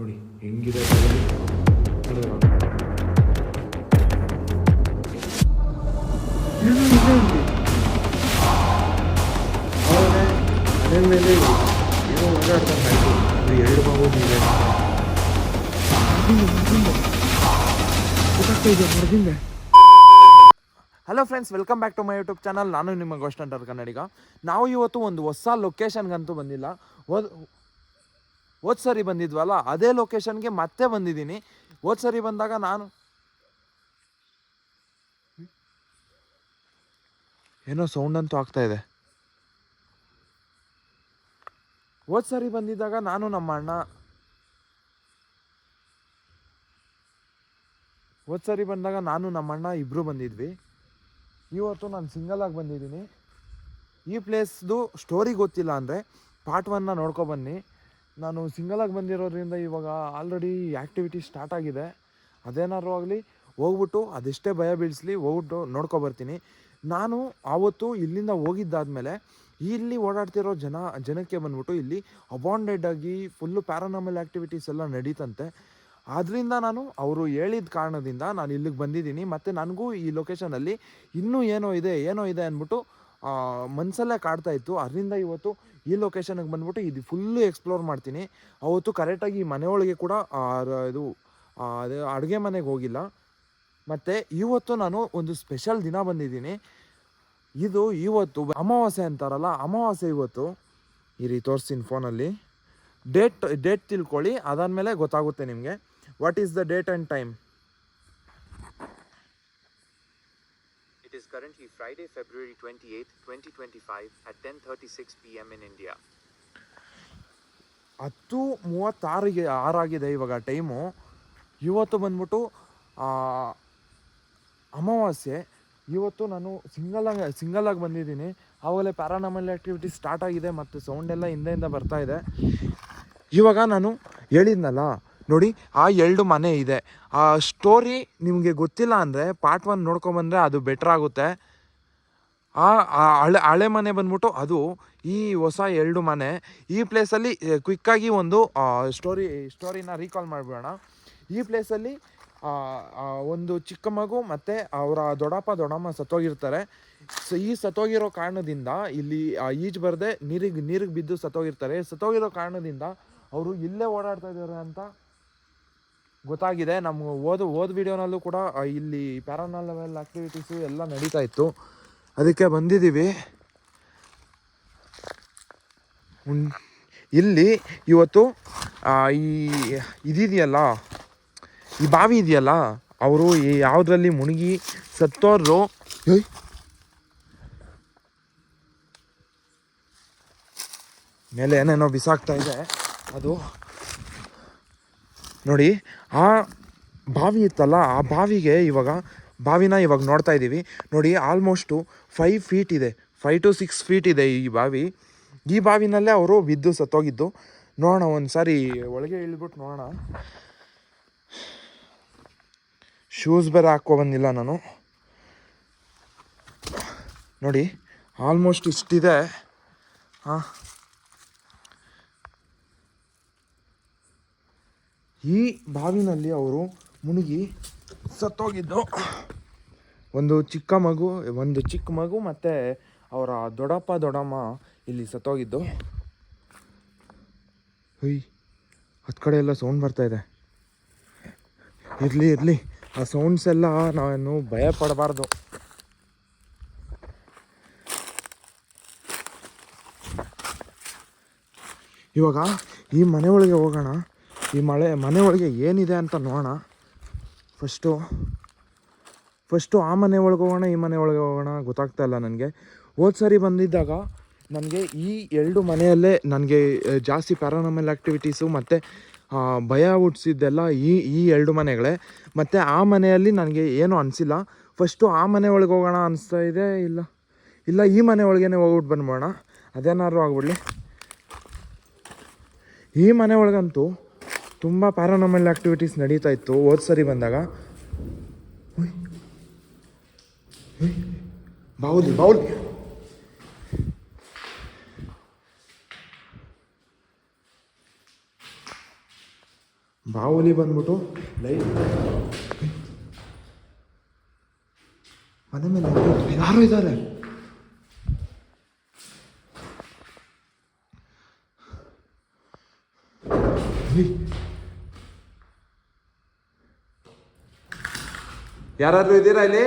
ನೋಡಿ ಹೆಂಗಿದೆ ಮನೆ ಮೇಲೆ ಏನೋ ಅದು ಎರಡು ಮರದಿಂದ hello friends welcome back to my YouTube channel ನಾನು ನಿಮ್ಮ ಗೋಸ್ಟ್ ಅಂಟರ್ ಕನ್ನಡಿಗ. ನಾವು ಇವತ್ತು ಒಂದು ಹೊಸ ಲೊಕೇಶನ್ಗಂತೂ ಬಂದಿಲ್ಲ. ಹೋದ್ ಸರಿ ಬಂದಿದ್ವಲ್ಲ, ಅದೇ ಲೊಕೇಶನ್ಗೆ ಮತ್ತೆ ಬಂದಿದ್ದೀನಿ. ಹೋದ್ ಸರಿ ಬಂದಾಗ ನಾನು ಏನೋ ಸೌಂಡ್ ಅಂತೂ ಆಗ್ತಾ ಇದೆ. ಹೋದ್ ಸರಿ ಬಂದಿದ್ದಾಗ ನಾನು ನಮ್ಮ ಅಣ್ಣ. ಹೋದ್ ಸರಿ ಬಂದಾಗ ನಾನು ನಮ್ಮ ಅಣ್ಣ ಇಬ್ಬರು ಬಂದಿದ್ವಿ. ಇವತ್ತು ನಾನು ಸಿಂಗಲ್ ಆಗಿ ಬಂದಿದ್ದೀನಿ. ಈ ಪ್ಲೇಸ್ದು ಸ್ಟೋರಿ ಗೊತ್ತಿಲ್ಲ ಅಂದರೆ ಪಾರ್ಟ್ ಒನ್ನ ನೋಡ್ಕೊಬನ್ನಿ ನಾನು ಸಿಂಗಲ್ ಆಗಿ ಬಂದಿರೋದ್ರಿಂದ ಇವಾಗ ಆಲ್ರೆಡಿ ಆ್ಯಕ್ಟಿವಿಟಿ ಸ್ಟಾರ್ಟ್ ಆಗಿದೆ. ಅದೇನಾದ್ರು ಆಗಲಿ ಹೋಗ್ಬಿಟ್ಟು ಅದೆಷ್ಟೇ ಭಯ ಬೀಳಿಸ್ಲಿ ಹೋಗ್ಬಿಟ್ಟು ನೋಡ್ಕೊಬರ್ತೀನಿ ನಾನು ಆವತ್ತು ಇಲ್ಲಿಂದ ಹೋಗಿದ್ದಾದ್ಮೇಲೆ ಇಲ್ಲಿ ಓಡಾಡ್ತಿರೋ ಜನ, ಜನಕ್ಕೆ ಬಂದ್ಬಿಟ್ಟು ಇಲ್ಲಿ ಅಬಾಂಡೆಡ್ ಆಗಿ ಫುಲ್ಲು ಪ್ಯಾರಾನಾಮಲ್ ಆ್ಯಕ್ಟಿವಿಟೀಸ್ ಎಲ್ಲ ನಡೀತಂತೆ. ಆದ್ದರಿಂದ ನಾನು ಅವರು ಹೇಳಿದ ಕಾರಣದಿಂದ ನಾನು ಇಲ್ಲಿಗೆ ಬಂದಿದ್ದೀನಿ. ಮತ್ತು ನನಗೂ ಈ ಲೊಕೇಶನಲ್ಲಿ ಇನ್ನೂ ಏನೋ ಇದೆ ಏನೋ ಇದೆ ಅಂದ್ಬಿಟ್ಟು ಮನಸ್ಸಲ್ಲೇ ಕಾಡ್ತಾ ಇತ್ತು. ಅದರಿಂದ ಇವತ್ತು ಈ ಲೊಕೇಶನ್ಗೆ ಬಂದ್ಬಿಟ್ಟು ಇದು ಫುಲ್ಲು ಎಕ್ಸ್ಪ್ಲೋರ್ ಮಾಡ್ತೀನಿ. ಅವತ್ತು ಕರೆಕ್ಟಾಗಿ ಈ ಮನೆಯೊಳಗೆ ಕೂಡ ಇದು ಅಡುಗೆ ಮನೆಗೆ ಹೋಗಿಲ್ಲ. ಮತ್ತು ಇವತ್ತು ನಾನು ಒಂದು ಸ್ಪೆಷಲ್ ದಿನ ಬಂದಿದ್ದೀನಿ. ಇದು ಇವತ್ತು ಅಮಾವಾಸ್ಯೆ ಅಂತಾರಲ್ಲ, ಅಮಾವಾಸ್ಯೆ ಇವತ್ತು. ಇರಿ, ತೋರಿಸ್ತೀನಿ ಫೋನಲ್ಲಿ ಡೇಟ್ ಡೇಟ್ ತಿಳ್ಕೊಳ್ಳಿ. ಅದಾದಮೇಲೆ ಗೊತ್ತಾಗುತ್ತೆ ನಿಮಗೆ. What is the date and time currently Friday, February 28, 2025 at 10:36 p.m. in India. ಹತ್ತು ಮೂವತ್ತಾರಿಗೆ ಆರಾಗಿದೆ ಇವಾಗ ಟೈಮು ಇವತ್ತು ಬಂದ್ಬಿಟ್ಟು ಅಮಾವಾಸ್ಯೆ ಇವತ್ತು ನಾನು ಸಿಂಗಲ್ ಆಗಿ ಸಿಂಗಲ್ ಆಗಿ ಬಂದಿದ್ದೀನಿ ಆವಾಗಲೇ ಪ್ಯಾರಾನಾಮಲ್ ಆ್ಯಕ್ಟಿವಿಟಿ ಸ್ಟಾರ್ಟ್ ಆಗಿದೆ ಮತ್ತು ಸೌಂಡ್ ಎಲ್ಲ ಹಿಂದೆಯಿಂದ ಬರ್ತಾ ಇದೆ ಇವಾಗ ನಾನು ಹೇಳಿದ್ನಲ್ಲ ನೋಡಿ, ಆ ಎರಡು ಮನೆ ಇದೆ. ಆ ಸ್ಟೋರಿ ನಿಮಗೆ ಗೊತ್ತಿಲ್ಲ ಅಂದರೆ ಪಾರ್ಟ್ ಒನ್ ನೋಡ್ಕೊಂಬಂದರೆ ಅದು ಬೆಟ್ರ್ ಆಗುತ್ತೆ. ಆ ಹಳೆ ಹಳೆ ಮನೆ ಬಂದ್ಬಿಟ್ಟು ಅದು ಈ ಹೊಸ ಎರಡು ಮನೆ, ಈ ಪ್ಲೇಸಲ್ಲಿ ಕ್ವಿಕ್ಕಾಗಿ ಒಂದು ಸ್ಟೋರಿ ಸ್ಟೋರಿನ ರೀಕಾಲ್ ಮಾಡಿಬಿಡೋಣ. ಈ ಪ್ಲೇಸಲ್ಲಿ ಒಂದು ಚಿಕ್ಕ ಮಗು ಮತ್ತು ಅವರ ದೊಡ್ಡಪ್ಪ, ದೊಡ್ಡಮ್ಮ ಸತ್ತೋಗಿರ್ತಾರೆ. ಸೊ, ಈ ಸತ್ತೋಗಿರೋ ಕಾರಣದಿಂದ ಇಲ್ಲಿ ಈಜು ಬರದೆ ನೀರಿಗೆ ನೀರಿಗೆ ಬಿದ್ದು ಸತ್ತೋಗಿರ್ತಾರೆ. ಸತ್ತೋಗಿರೋ ಕಾರಣದಿಂದ ಅವರು ಇಲ್ಲೇ ಓಡಾಡ್ತಾ ಇದ್ದಾರೆ ಅಂತ ಗೊತ್ತಾಗಿದೆ. ನಮ್ಮ ಓದು, ಓದ್ ವಿಡಿಯೋನಲ್ಲೂ ಕೂಡ ಇಲ್ಲಿ ಲೆವೆಲ್ ಆಕ್ಟಿವಿಟೀಸು ಎಲ್ಲ ನಡೀತಾ ಇತ್ತು. ಅದಕ್ಕೆ ಬಂದಿದ್ದೀವಿ. ಇಲ್ಲಿ ಇವತ್ತು ಈ, ಇದಿದೆಯಲ್ಲ, ಈ ಬಾವಿ ಇದೆಯಲ್ಲ, ಅವರು ಈ ಯಾವುದ್ರಲ್ಲಿ ಮುಳುಗಿ ಸತ್ತೋರು ಮೇಲೆ ಏನೇನೋ ಬಿಸಾಕ್ತಾ ಇದೆ. ಅದು ನೋಡಿ, ಆ ಬಾವಿ ಇತ್ತಲ್ಲ, ಆ ಬಾವಿಗೆ ಇವಾಗ, ಬಾವಿನ ಇವಾಗ ನೋಡ್ತಾ ಇದ್ದೀವಿ ನೋಡಿ ಆಲ್ಮೋಸ್ಟು ಫೈವ್ ಫೀಟ್ ಇದೆ ಫೈವ್ ಟು ಸಿಕ್ಸ್ ಫೀಟ್ ಇದೆ ಈ ಬಾವಿ. ಈ ಬಾವಿನಲ್ಲೇ ಅವರು ಬಿದ್ದು ಸತ್ತೋಗಿದ್ದು. ನೋಡೋಣ ಒಂದು ಸಾರಿ ಒಳಗೆ ಇಳಿದ್ಬಿಟ್ಟು ನೋಡೋಣ. ಶೂಸ್ ಬೇರೆ ಹಾಕೋ ಬಂದಿಲ್ಲ ನಾನು. ನೋಡಿ ಆಲ್ಮೋಸ್ಟ್ ಇಷ್ಟಿದೆ. ಹಾಂ ಈ ಬಾವಿನಲ್ಲಿ ಅವರು ಮುಳುಗಿ ಸತ್ತೋಗಿದ್ದು. ಒಂದು ಚಿಕ್ಕ ಮಗು, ಒಂದು ಚಿಕ್ಕ ಮಗು ಮತ್ತು ಅವರ ದೊಡ್ಡಪ್ಪ, ದೊಡ್ಡಮ್ಮ ಇಲ್ಲಿ ಸತ್ತೋಗಿದ್ದು. ಹುಯ್ ಹತ್ತು ಕಡೆ ಎಲ್ಲ ಸೌಂಡ್ ಬರ್ತಾ ಇದೆ. ಇರಲಿ ಇರಲಿ, ಆ ಸೌಂಡ್ಸ್ ಎಲ್ಲ ನಾನು ಭಯ ಪಡಬಾರ್ದು ಇವಾಗ ಈ ಮನೆ ಒಳಗೆ ಹೋಗೋಣ. ಈ ಮಳೆ, ಮನೆ ಒಳಗೆ ಏನಿದೆ ಅಂತ ನೋಡೋಣ. ಫಸ್ಟು ಫಸ್ಟು ಆ ಮನೆ ಒಳಗೆ ಹೋಗೋಣ, ಈ ಮನೆ ಒಳಗೆ ಹೋಗೋಣ ಗೊತ್ತಾಗ್ತಾ ಇಲ್ಲ ನನಗೆ. ಹೋದ ಸರಿ ಬಂದಿದ್ದಾಗ ನನಗೆ ಈ ಎರಡು ಮನೆಯಲ್ಲೇ ನನಗೆ ಜಾಸ್ತಿ ಪ್ಯಾರಾನಮಲ್ ಆ್ಯಕ್ಟಿವಿಟೀಸು ಮತ್ತು ಭಯ ಹುಟ್ಟಿಸಿದ್ದೆಲ್ಲ ಈ ಈ ಎರಡು ಮನೆಗಳೇ. ಮತ್ತು ಆ ಮನೆಯಲ್ಲಿ ನನಗೆ ಏನೂ ಅನಿಸಿಲ್ಲ. ಫಸ್ಟು ಆ ಮನೆ ಒಳಗೆ ಹೋಗೋಣ ಅನಿಸ್ತಾ ಇದೆ, ಇಲ್ಲ ಇಲ್ಲ ಈ ಮನೆ ಒಳಗೇನೆ ಹೋಗ್ಬಿಟ್ಟು ಬಂದ್ಬೋಣ ಅದೇನಾದ್ರು ಆಗ್ಬಿಡ್ಲಿ. ಈ ಮನೆ ಒಳಗಂತೂ ತುಂಬ ಪ್ಯಾರಾನಮಲ್ ಆ್ಯಕ್ಟಿವಿಟೀಸ್ ನಡೀತಾ ಇತ್ತು ಹೋದ ಸರಿ ಬಂದಾಗ ಉಯ್. ಉಯ್. ಬಾವುಲಿ ಬಾವುಲಿ ಬಾಹುಲಿ ಬಂದ್ಬಿಟ್ಟು ಲೈಟ್ ಮನೆ ಮೇಲೆ ಯಾರು ಇದ್ದಾರೆ ಯಾರಾದ್ರೂ ಇದ್ದೀರಾ ಇಲ್ಲಿ?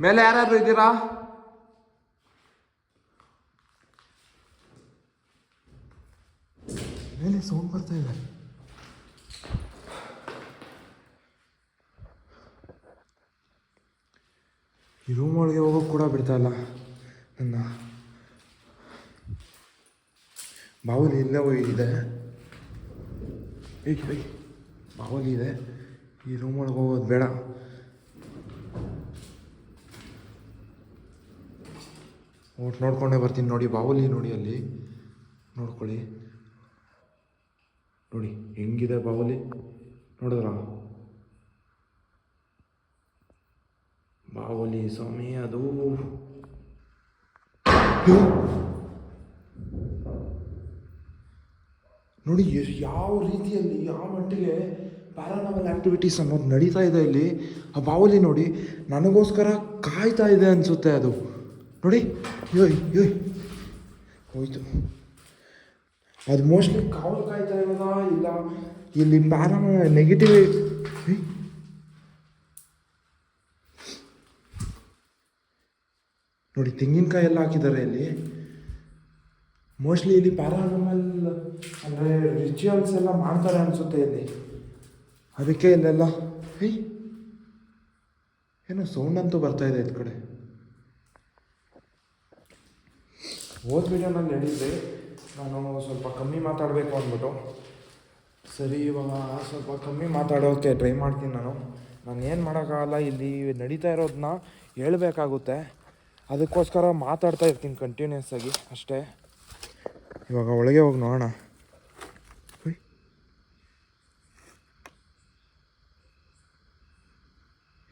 ಮೇಲೆ ಯಾರಾದರೂ ಇದ್ದೀರಾ? ಮೇಲೆ ಸೌಂಡ್ ಬರ್ತಾ ಇದೆ. ಈ ರೂಮ್ ಒಳಗೆ ಹೋಗೋಕೆ ಕೂಡ ಬಿಡ್ತಾ ಇಲ್ಲ. ನನ್ನ ಬಾವಲಿ ಇಲ್ಲೇ ಇದೆ ಬಾವುಲಿ ಇದೆ. ಈ ರೂಮ್ ಒಳಗೆ ಹೋಗೋದು ಬೇಡ. ಓಟ್ ನೋಡ್ಕೊಂಡೇ ಬರ್ತೀನಿ ನೋಡಿ, ಬಾವುಲಿ ನೋಡಿ ಅಲ್ಲಿ. ನೋಡ್ಕೊಳ್ಳಿ. ನೋಡಿ, ಹೆಂಗಿದೆ ಬಾವುಲಿ? ನೋಡಿದ್ರ? ಬಾವುಲಿ ಸ್ವಾಮಿ, ಅದು. ನೋಡಿ ಯಾವ ರೀತಿಯಲ್ಲಿ, ಯಾವ ಮಟ್ಟಿಗೆ ಪ್ಯಾರಾನಮಲ್ ಆ್ಯಕ್ಟಿವಿಟೀಸ್ ಅನ್ನೋದು ನಡೀತಾ ಇದೆ ಇಲ್ಲಿ. ಆ ಬಾವಲಿ ನೋಡಿ, ನನಗೋಸ್ಕರ ಕಾಯ್ತಾ ಇದೆ ಅನಿಸುತ್ತೆ ಅದು. ನೋಡಿ ಯೋಯ್ ಯೋಯ್ ಹೋಯ್ತು. ಅದು ಮೋಸ್ಟ್ಲಿ ಕಾವಲು ಕಾಯ್ತಾ ಇರೋದಾ ಇಲ್ಲ ಇಲ್ಲಿ ಪ್ಯಾರಾಮ ನೆಗೆಟಿವ್ ನೋಡಿ ತೆಂಗಿನಕಾಯಿ ಎಲ್ಲ ಹಾಕಿದ್ದಾರೆ ಇಲ್ಲಿ. ಮೋಸ್ಟ್ಲಿ ಇಲ್ಲಿ ಪ್ಯಾರಾನಮಲ್ ಅಂದರೆ ರಿಚುವಲ್ಸ್ ಎಲ್ಲ ಮಾಡ್ತಾರೆ ಅನಿಸುತ್ತೆ ಇಲ್ಲಿ. ಅದಕ್ಕೆ ಇಲ್ಲೆಲ್ಲ ಹೇ, ಏನೋ ಸೌಂಡ್ ಅಂತೂ ಬರ್ತಾ ಇದೆ ಕಡೆ. ವಿಡಿಯೋ ನಾನು ಹೇಳಿದ್ದೆ, ನಾನು ಸ್ವಲ್ಪ ಕಮ್ಮಿ ಮಾತಾಡಬೇಕು ಅಂದ್ಬಿಟ್ಟು. ಸರಿ, ಇವಾಗ ಸ್ವಲ್ಪ ಕಮ್ಮಿ ಮಾತಾಡೋಕ್ಕೆ ಟ್ರೈ ಮಾಡ್ತೀನಿ ನಾನು. ನಾನು ಏನು ಮಾಡೋಕ್ಕಾಗಲ್ಲ, ಇಲ್ಲಿ ನಡೀತಾ ಇರೋದನ್ನ ಹೇಳಬೇಕಾಗುತ್ತೆ. ಅದಕ್ಕೋಸ್ಕರ ಮಾತಾಡ್ತಾ ಇರ್ತೀನಿ ಕಂಟಿನ್ಯೂಸ್ ಆಗಿ, ಅಷ್ಟೇ. ಇವಾಗ ಒಳಗೆ ಹೋಗಿ ನೋಡೋಣ.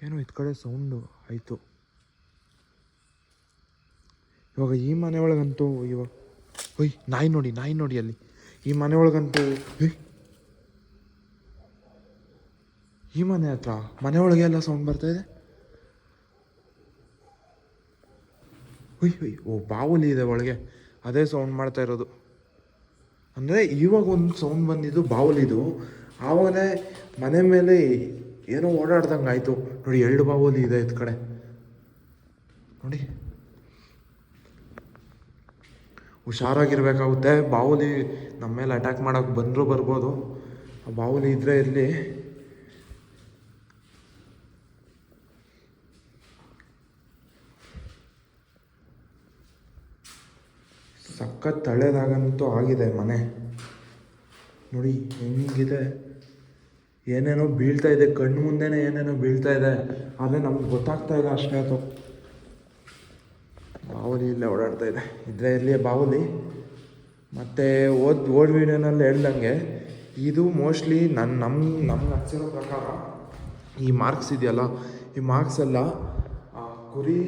ಏನೋ ಇದ್ ಕಡೆ ಸೌಂಡು ಆಯಿತು. ಇವಾಗ ಈ ಮನೆ ಒಳಗಂತೂ ಇವಾಗ ಹೊಯ್ ನಾಯಿ ನೋಡಿ ನಾಯಿ ನೋಡಿ ಅಲ್ಲಿ. ಈ ಮನೆ ಒಳಗಂತೂ ಈ ಮನೆ ಹತ್ರ, ಮನೆ ಒಳಗೆ ಎಲ್ಲ ಸೌಂಡ್ ಬರ್ತಾ ಇದೆ? ಹುಯ್ ಓ, ಬಾವುಲಿ ಇದೆ ಒಳಗೆ. ಅದೇ ಸೌಂಡ್ ಮಾಡ್ತಾ ಇರೋದು. ಅಂದರೆ ಇವಾಗ ಒಂದು ಸೌಂಡ್ ಬಂದಿದ್ದು ಬಾವುಲಿದು. ಆವಾಗಲೇ ಮನೆ ಮೇಲೆ ಏನೋ ಓಡಾಡ್ದಂಗೆ ಆಯಿತು. ನೋಡಿ, ಎರಡು ಬಾವುಲಿ ಇದೆ ಇದ್ ಕಡೆ. ನೋಡಿ. ಹುಷಾರಾಗಿರ್ಬೇಕಾಗುತ್ತೆ. ಬಾವುಲಿ ನಮ್ಮ ಮೇಲೆ ಅಟ್ಯಾಕ್ ಮಾಡೋಕೆ ಬಂದರೂ ಬರ್ಬೋದು. ಆ ಬಾವುಲಿ ಇದ್ರೆ ಇರಲಿ ಸಖತ್ ತಳೆದಾಗಂತೂ ಆಗಿದೆ ಮನೆ. ನೋಡಿ, ಹೆಂಗಿದೆ? ಏನೇನೋ ಬೀಳ್ತಾ ಇದೆ ಕಣ್ಣು ಮುಂದೆನೇ ಏನೇನೋ ಬೀಳ್ತಾ ಇದೆ ಆದರೆ ನಮ್ಗೆ ಗೊತ್ತಾಗ್ತಾ ಇಲ್ಲ ಅಷ್ಟೇ ಅದು. ಬಾವಲಿ ಇಲ್ಲೇ ಓಡಾಡ್ತಾ ಇದೆ. ಇದ್ರೆ ಇರಲಿ ಬಾವಲಿ ಮತ್ತು ಓದ್ ಓಡ್ ವೀಡಿಯೋನಲ್ಲಿ ಹೇಳ್ದಂಗೆ ಇದು ಮೋಸ್ಟ್ಲಿ ನನ್ನ ನಮ್ಮ ನಮ್ಗೆ ಹಚ್ಚಿರೋ ಪ್ರಕಾರ ಈ ಮಾರ್ಕ್ಸ್ ಇದೆಯಲ್ಲ ಈ ಮಾರ್ಕ್ಸ್ ಎಲ್ಲ ಕುರಿ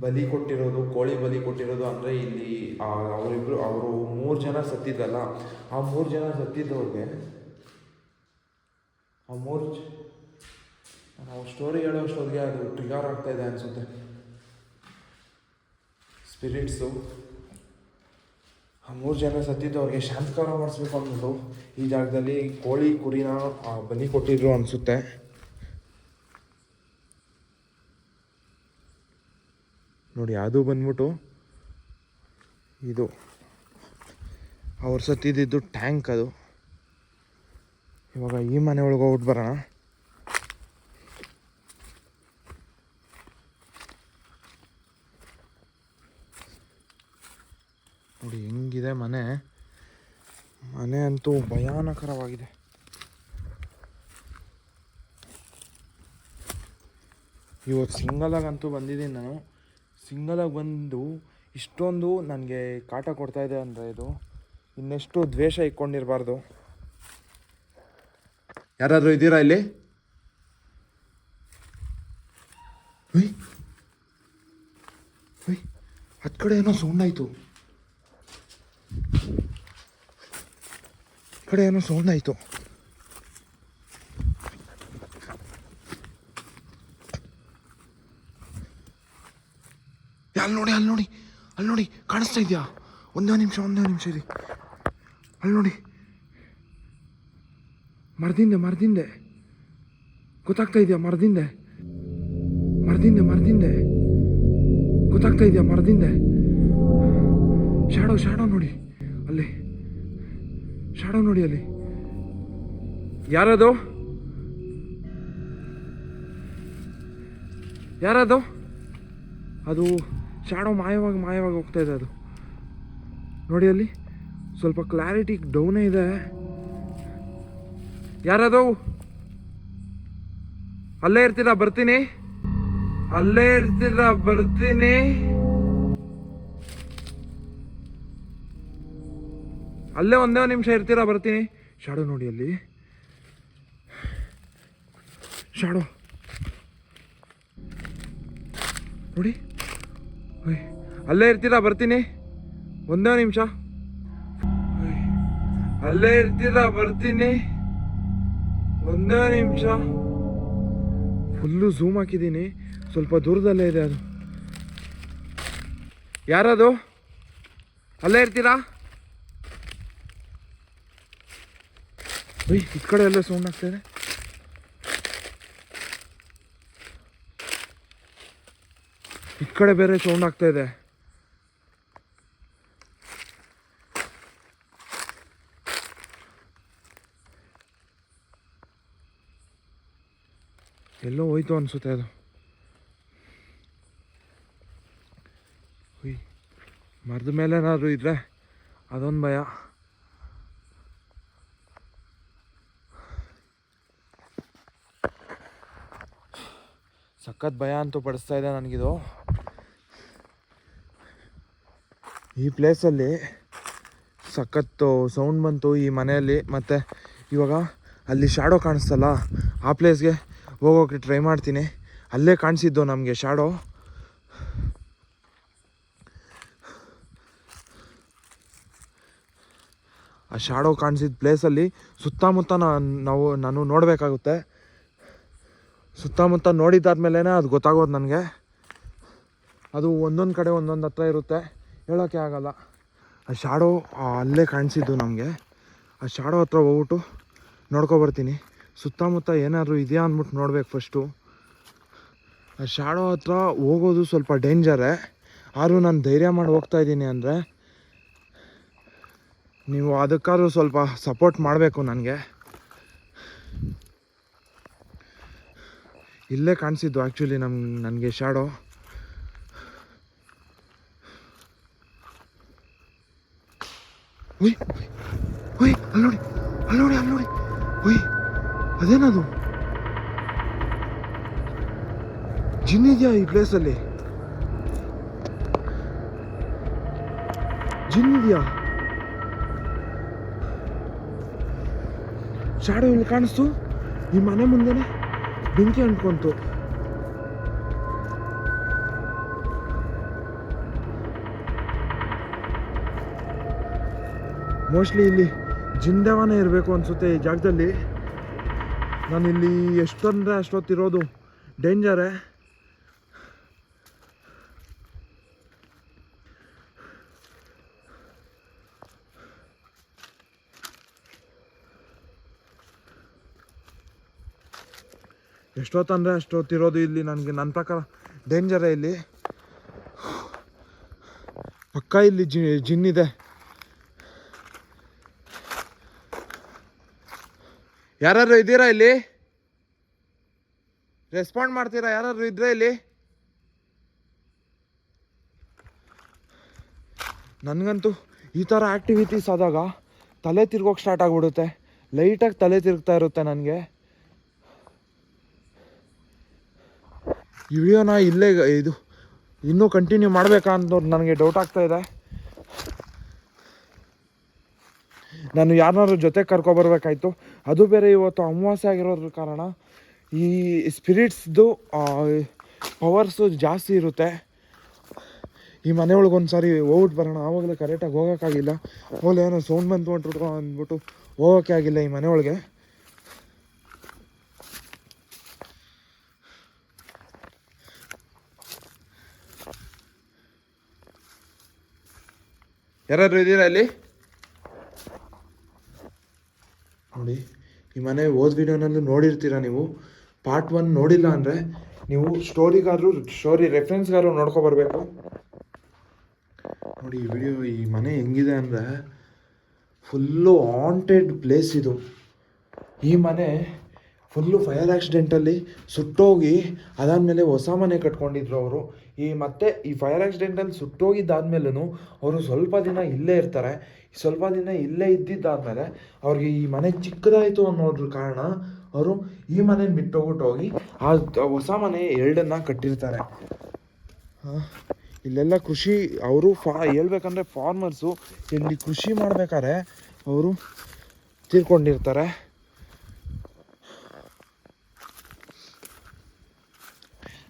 ಬಲಿ ಕೊಟ್ಟಿರೋದು ಕೋಳಿ ಬಲಿ ಕೊಟ್ಟಿರೋದು ಅಂದರೆ ಇಲ್ಲಿ ಆ, ಅವರಿಬ್ರು ಅವರು ಮೂರು ಜನ ಸತ್ತಿದ್ರಲ್ಲ ಆ ಮೂರು ಜನ ಸತ್ತಿದ್ದವ್ರಿಗೆ ಆ ಮೂರು ನಾವು ಸ್ಟೋರಿ ಹೇಳೋ ಅಷ್ಟೊತ್ತಿಗೆ ಅದು ಟ್ರಿಗರ್ ಇದೆ ಅನಿಸುತ್ತೆ. ಸ್ಪಿರಿಟ್ಸು ಆ ಮೂರು ಜನ ಸತ್ತಿದ್ದು ಅವ್ರಿಗೆ ಶಾಂತಕಾರ ಮಾಡಿಸ್ಬೇಕು ಅಂದ್ಬಿಟ್ಟು ಈ ಜಾಗದಲ್ಲಿ ಕೋಳಿ, ಕುರಿನ ಬಲಿ ಕೊಟ್ಟಿದ್ರು ಅನಿಸುತ್ತೆ. ನೋಡಿ, ಅದು ಬಂದ್ಬಿಟ್ಟು ಇದು. ಅವ್ರು ಸತ್ತಿದ್ದು ಟ್ಯಾಂಕ್ ಅದು. ಇವಾಗ ಈ ಮನೆ ಒಳಗೆ ಹೋಗ್ಬಿಟ್ಟು ಬರೋಣ. ನೋಡಿ ಹೆಂಗಿದೆ ಮನೆ. ಮನೆ ಅಂತೂ ಭಯಾನಕರವಾಗಿದೆ. ಇವತ್ತು ಸಿಂಗಲಾಗಂತೂ ಬಂದಿದ್ದೀನಿ ನಾನು. ಸಿಂಗಲಾಗಿ ಬಂದು ಇಷ್ಟೊಂದು ನನಗೆ ಕಾಟ ಕೊಡ್ತಾಯಿದೆ ಅಂದರೆ ಇದು. ಇನ್ನೆಷ್ಟು ದ್ವೇಷ ಇಟ್ಕೊಂಡಿರಬಾರ್ದು. ಯಾರಾದರೂ ಇದ್ದೀರಾ ಇಲ್ಲಿ? ಹುಯ್ ಹುಯ್ ಹತ್ತು ಕಡೆ ಏನೋ ಸೌಂಡ್ ಆಯಿತು. ಕಡೆ ಏನೋ ಸೌಂಡ್ ಆಯಿತು. ಅಲ್ಲಿ ನೋಡಿ ಅಲ್ಲಿ ನೋಡಿ ಅಲ್ಲಿ ನೋಡಿ, ಕಾಣಿಸ್ತಾ ಇದೆಯಾ? ಒಂದೇ ನಿಮಿಷ ಒಂದೇ ನಿಮಿಷ ಇದೆ. ಅಲ್ಲಿ ನೋಡಿ. ಮರದಿಂದೆ ಮರದಿಂದೆ. ಗೊತ್ತಾಗ್ತಾ ಇದೆಯಾ ಮರದಿಂದೆ? ಮರದಿಂದೆ ಮರದಿಂದೆ. ಗೊತ್ತಾಗ್ತಾ ಇದೆಯಾ ಮರದಿಂದೆ? ಶಾಡೋ ಶಾಡೋ ನೋಡಿ. ಅಲ್ಲಿ. ಶಾಡೋ ನೋಡಿ ಅಲ್ಲಿ. ಯಾರದು? ಯಾರದು? ಅದು ಶಾಡೋ ಮಾಯವಾಗಿ ಮಾಯವಾಗಿ ಹೋಗ್ತಾ ಇದೆ ಅದು. ನೋಡಿ ಅಲ್ಲಿ. ಸ್ವಲ್ಪ ಕ್ಲಾರಿಟಿ ಡೌನೇ ಇದೆ. ಯಾರದು? ಅಲ್ಲೇ ಇರ್ತೀರಾ, ಬರ್ತೀನಿ. ಅಲ್ಲೇ ಇರ್ತೀರಾ, ಬರ್ತೀನಿ. ಅಲ್ಲೇ ಒಂದೇ ಒಂದು ನಿಮಿಷ ಇರ್ತೀರಾ, ಬರ್ತೀನಿ. ಶಾಡೋ ನೋಡಿ ಅಲ್ಲಿ. ಶಾಡೋ. ನೋಡಿ. ಅಲ್ಲೇ ಇರ್ತೀರಾ, ಬರ್ತೀನಿ. ಒಂದೇ ನಿಮಿಷ. ಅಲ್ಲೇ ಇರ್ತೀರಾ, ಬರ್ತೀನಿ. ಒಂದೇ ನಿಮಿಷ. ಫುಲ್ಲು ಝೂಮ್ ಹಾಕಿದ್ದೀನಿ. ಸ್ವಲ್ಪ ದೂರದಲ್ಲೇ ಇದೆ ಅದು. ಯಾರದು? ಅಲ್ಲೇ ಇರ್ತೀರಾ? ಬೈ ಈ ಕಡೆ ಎಲ್ಲ ಸೌಂಡ್ ಆಗ್ತಾ ಇದೆ. ಈ ಕಡೆ ಬೇರೆ ಸೌಂಡ್ ಆಗ್ತಾ ಇದೆ ಎಲ್ಲೋ ಹೋಯ್ತು ಅನ್ಸುತ್ತೆ ಅದು. ಹುಯ್, ಮರದ ಮೇಲೆ ಏನಾದ್ರು ಇದ್ರೆ ಅದೊಂದು ಭಯ. ಸಖತ್ ಭಯ ಅಂತೂ ಪಡಿಸ್ತಾ ಇದೆ ನನಗಿದು. ಈ ಪ್ಲೇಸಲ್ಲಿ ಸಖತ್ತು ಸೌಂಡ್ ಬಂತು ಈ ಮನೆಯಲ್ಲಿ, ಮತ್ತು ಇವಾಗ ಅಲ್ಲಿ ಶಾಡೋ ಕಾಣಿಸ್ತಲ್ಲ, ಆ ಪ್ಲೇಸ್ಗೆ ಹೋಗೋಕೆ ಟ್ರೈ ಮಾಡ್ತೀನಿ. ಅಲ್ಲೇ ಕಾಣಿಸಿದ್ದು ನಮಗೆ ಶಾಡೋ ಆ ಶಾಡೋ ಕಾಣಿಸಿದ ಪ್ಲೇಸಲ್ಲಿ ಸುತ್ತಮುತ್ತ ನಾವು, ನಾನು ನೋಡಬೇಕಾಗುತ್ತೆ. ಸುತ್ತಮುತ್ತ ನೋಡಿದ್ದಾದ್ಮೇಲೆ ಅದು ಗೊತ್ತಾಗೋದು ನನಗೆ. ಅದು ಒಂದೊಂದು ಕಡೆ ಒಂದೊಂದು ಹತ್ರ ಇರುತ್ತೆ. ಹೇಳೋಕ್ಕೆ ಆಗಲ್ಲ. ಆ ಶಾಡೋ ಅಲ್ಲೇ ಕಾಣಿಸಿದ್ದು ನಮಗೆ. ಆ ಶಾಡೋ ಹತ್ರ ಹೋಗ್ಬಿಟ್ಟು ನೋಡ್ಕೊಬರ್ತೀನಿ ಸುತ್ತಮುತ್ತ ಏನಾದರೂ ಇದೆಯಾ ಅಂದ್ಬಿಟ್ಟು ನೋಡ್ಬೇಕು ಫಸ್ಟು. ಆ ಶಾಡೋ ಹತ್ರ ಹೋಗೋದು ಸ್ವಲ್ಪ ಡೇಂಜರೇ. ಆದರೂ ನಾನು ಧೈರ್ಯ ಮಾಡಿ ಹೋಗ್ತಾ ಇದ್ದೀನಿ ಅಂದರೆ ನೀವು ಅದಕ್ಕಾದ್ರೂ ಸ್ವಲ್ಪ ಸಪೋರ್ಟ್ ಮಾಡಬೇಕು ನನಗೆ. ಇಲ್ಲೇ ಕಾಣಿಸಿದ್ದು ಆ್ಯಕ್ಚುಲಿ ನಮ್ಮ ನನಗೆ ಶಾಡೋ. ಹುಯ್ ಹುಯ್ ಅಲ್ಲಿ ನೋಡಿ ಅಲ್ಲಿ ನೋಡಿ ಅಲ್ಲಿ ನೋಡಿ. ಉಯ್ ಅದೇನದು? ಜಿನ್ ಈ ಪ್ಲೇಸಲ್ಲಿ? ಜಿನ್ ಇದೆಯಾ ಶಾಡೋ ಇಲ್ಲಿ ಕಾಣಿಸ್ತು. ಈ ಮನೆ ಮುಂದೆನೆ ಬೆಂಕಿ ಅಂಟ್ಕೊಂತು. ಮೋಸ್ಟ್ಲಿ ಇಲ್ಲಿ ಜಿಂದವನೇ ಇರಬೇಕು ಅನ್ಸುತ್ತೆ ಈ ಜಾಗದಲ್ಲಿ. ನಾನು ಇಲ್ಲಿ ಎಷ್ಟೊಂದರೆ ಅಷ್ಟೊತ್ತಿರೋದು. ಡೇಂಜರೇ ಎಷ್ಟೊತ್ತಂದರೆ ಅಷ್ಟೊತ್ತಿರೋದು ಇಲ್ಲಿ ನನಗೆ ನನ್ನ ಪ್ರಕಾರ ಡೇಂಜರೇ ಇಲ್ಲಿ. ಪಕ್ಕ ಇಲ್ಲಿ ಜಿ ಜಿನ್ ಇದೆ ಯಾರು ಇದ್ದೀರಾ ಇಲ್ಲಿ? ರೆಸ್ಪಾಂಡ್ ಮಾಡ್ತೀರಾ? ಯಾರು ಇದ್ರೆ ಇಲ್ಲಿ? ನನಗಂತೂ ಈ ಥರ ಆ್ಯಕ್ಟಿವಿಟೀಸ್ ಆದಾಗ ತಲೆ ತಿರ್ಗೋಕೆ ಸ್ಟಾರ್ಟ್ ಆಗಿಬಿಡುತ್ತೆ. ಲೈಟಾಗಿ ತಲೆ ತಿರುಗ್ತಾ ಇರುತ್ತೆ ನನಗೆ. ಈ ವಿಡಿಯೋನ ಇಲ್ಲೇ ಇದು, ಇನ್ನೂ ಕಂಟಿನ್ಯೂ ಮಾಡಬೇಕಾ ಅಂತ ನನಗೆ ಡೌಟ್ ಆಗ್ತಾ ಇದೆ. ನಾನು ಯಾರನ್ನಾರು ಜೊತೆ ಕರ್ಕೊಬರ್ಬೇಕಾಯ್ತು ಅದು ಬೇರೆ ಇವತ್ತು ಅಮಾವಾಸ್ಯೆ ಆಗಿರೋದ್ರ ಕಾರಣ ಈ ಸ್ಪಿರಿಟ್ಸ್ದು ಪವರ್ಸು ಜಾಸ್ತಿ ಇರುತ್ತೆ. ಈ ಮನೆ ಒಂದು ಸಾರಿ ಹೋಗ್ಬಿಟ್ಟು ಬರೋಣ. ಆವಾಗಲೇ ಕರೆಕ್ಟಾಗಿ ಹೋಗೋಕ್ಕಾಗಿಲ್ಲ. ಹೋಗ್ಲಿ ಏನೋ ಸೌಂಡ್ ಬಂತು ಅಂಟ್ಬಿಟ್ಟು ಅಂದ್ಬಿಟ್ಟು ಹೋಗೋಕ್ಕೆ ಆಗಿಲ್ಲ ಈ ಮನೆಯೊಳಗೆ. ಯಾರಾದ್ರೂ ಇದ್ದೀರಾ ಅಲ್ಲಿ ನೋಡಿ, ಈ ಮನೆ ಓದ್ ವಿಡಿಯೋನಲ್ಲೂ ನೋಡಿರ್ತೀರ ನೀವು? ಪಾರ್ಟ್ ಒನ್ ನೋಡಿಲ್ಲ ಅಂದರೆ ನೀವು ಸ್ಟೋರಿಗಾದ್ರೂ ಸ್ಟೋರಿ ರೆಫರೆನ್ಸ್ಗಾದ್ರೂ ನೋಡ್ಕೊಬರ್ಬೇಕು ನೋಡಿ, ಈ ವಿಡಿಯೋ, ಈ ಮನೆ ಹೆಂಗಿದೆ ಅಂದರೆ ಫುಲ್ಲು ಹಾಂಟೆಡ್ ಪ್ಲೇಸ್ ಇದು. ಈ ಮನೆ ಫುಲ್ಲು ಫೈರ್ ಆ್ಯಕ್ಸಿಡೆಂಟಲ್ಲಿ ಸುಟ್ಟೋಗಿ ಅದಾದಮೇಲೆ ಹೊಸ ಮನೆ ಕಟ್ಕೊಂಡಿದ್ರು ಅವರು. ಈ ಮತ್ತೆ ಈ ಫೈರ್ ಆಕ್ಸಿಡೆಂಟಲ್ಲಿ ಸುಟ್ಟೋಗಿದ್ದಾದ್ಮೇಲೂ ಅವರು ಸ್ವಲ್ಪ ದಿನ ಇಲ್ಲೇ ಇರ್ತಾರೆ. ಸ್ವಲ್ಪ ದಿನ ಇಲ್ಲೇ ಇದ್ದಿದ್ದಾದ್ಮೇಲೆ ಅವ್ರಿಗೆ ಈ ಮನೆ ಚಿಕ್ಕದಾಯಿತು ಅನ್ನೋದ್ರ ಕಾರಣ ಅವರು ಈ ಮನೇನ ಬಿಟ್ಟೋಗ್ಬಿಟ್ಟು ಹೋಗಿ ಆ ಹೊಸ ಮನೆ ಎರಡನ್ನ ಕಟ್ಟಿರ್ತಾರೆ. ಇಲ್ಲೆಲ್ಲ ಕೃಷಿ, ಅವರು ಫಾ, ಹೇಳ್ಬೇಕಂದ್ರೆ ಫಾರ್ಮರ್ಸು ಇಲ್ಲಿ ಕೃಷಿ ಮಾಡ್ಬೇಕಾದ್ರೆ ಅವರು ತೀರ್ಕೊಂಡಿರ್ತಾರೆ.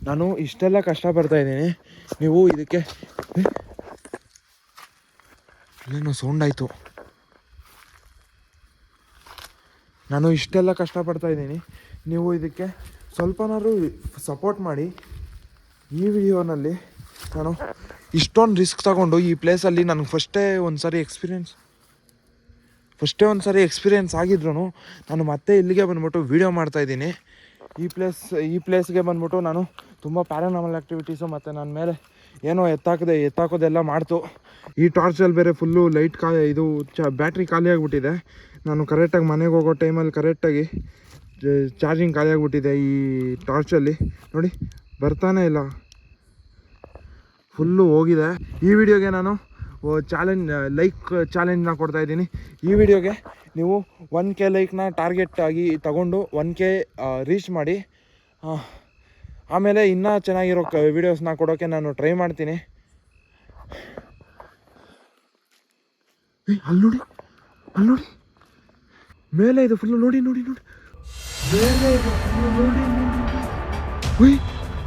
ನಾನು ಇಷ್ಟೆಲ್ಲ ಕಷ್ಟಪಡ್ತಾ ಇದ್ದೀನಿ. ನೀವು ಇದಕ್ಕೆ ಸೌಂಡ್ ಆಯಿತು. ನಾನು ಇಷ್ಟೆಲ್ಲ ಕಷ್ಟಪಡ್ತಾ ಇದ್ದೀನಿ. ನೀವು ಇದಕ್ಕೆ ಸ್ವಲ್ಪನಾದ್ರೂ ಸಪೋರ್ಟ್ ಮಾಡಿ. ಈ ವಿಡಿಯೋನಲ್ಲಿ ನಾನು ಇಷ್ಟೊಂದು ರಿಸ್ಕ್ ತಗೊಂಡು ಈ ಪ್ಲೇಸಲ್ಲಿ ನನಗೆ ಫಸ್ಟೇ ಒಂದು ಸಾರಿ ಎಕ್ಸ್ಪೀರಿಯೆನ್ಸ್ ಫಸ್ಟೇ ಒಂದು ಸಾರಿ ಎಕ್ಸ್ಪೀರಿಯೆನ್ಸ್ ಆಗಿದ್ರು ನಾನು ಮತ್ತೆ ಇಲ್ಲಿಗೆ ಬಂದ್ಬಿಟ್ಟು ವೀಡಿಯೋ ಮಾಡ್ತಾ ಇದ್ದೀನಿ. ಈ ಪ್ಲೇಸ್ ಈ ಪ್ಲೇಸ್ಗೆ ಬಂದ್ಬಿಟ್ಟು ನಾನು ತುಂಬ ಪ್ಯಾರಾನಾಮಲ್ ಆ್ಯಕ್ಟಿವಿಟೀಸು ಮತ್ತು ನನ್ನ ಮೇಲೆ ಏನೋ ಎತ್ತಾಕದೆ, ಎತ್ತಾಕೋದೆಲ್ಲ ಮಾಡ್ತು. ಈ ಟಾರ್ಚಲ್ಲಿ ಬೇರೆ ಫುಲ್ಲು ಲೈಟ್ ಕಾ, ಇದು ಚ ಬ್ಯಾಟ್ರಿ ಖಾಲಿ ಆಗಿಬಿಟ್ಟಿದೆ. ನಾನು ಕರೆಕ್ಟಾಗಿ ಮನೆಗೆ ಹೋಗೋ ಟೈಮಲ್ಲಿ ಕರೆಕ್ಟಾಗಿ ಚಾರ್ಜಿಂಗ್ ಖಾಲಿ ಆಗಿಬಿಟ್ಟಿದೆ ಈ ಟಾರ್ಚಲ್ಲಿ ನೋಡಿ, ಬರ್ತಾನೆ ಇಲ್ಲ. ಫುಲ್ಲು ಹೋಗಿದೆ. ಈ ವಿಡಿಯೋಗೆ ನಾನು ಚಾಲೆಂಜ್ ಲೈಕ್ ಚಾಲೆಂಜ್ನ ಕೊಡ್ತಾ ಇದ್ದೀನಿ. ಈ ವಿಡಿಯೋಗೆ ನೀವು ಒನ್ ಕೆ ಲೈಕ್ನ ಟಾರ್ಗೆಟ್ ಆಗಿ ತಗೊಂಡು ಒನ್ ಕೆ ರೀಚ್ ಮಾಡಿ ಆಮೇಲೆ ಇನ್ನೂ ಚೆನ್ನಾಗಿರೋ ಕ ವೀಡಿಯೋಸ್ನ ಕೊಡೋಕ್ಕೆ ನಾನು ಟ್ರೈ ಮಾಡ್ತೀನಿ. ಅಲ್ಲಿ ನೋಡಿ ಅಲ್ಲಿ ನೋಡಿ. ಮೇಲೆ ಇದು ಫುಲ್ಲು ನೋಡಿ ನೋಡಿ ನೋಡಿ. ಮೇಲೆ ಇದು ನೋಡಿ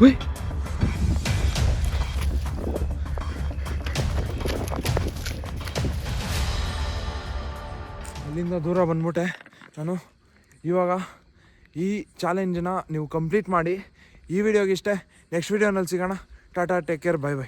ನೋಡಿ ಅಲ್ಲಿಂದ ದೂರ ಬಂದ್ಬಿಟ್ಟೆ. ನಾನು ಇವಾಗ ಈ ಚಾಲೆಂಜನ್ನ ನೀವು ಕಂಪ್ಲೀಟ್ ಮಾಡಿ ಈ ವಿಡಿಯೋಗೆ ಇಷ್ಟೇ ನೆಕ್ಸ್ಟ್ ವಿಡಿಯೋನಲ್ಲಿ ಸಿಗೋಣ. Tata take care bye bye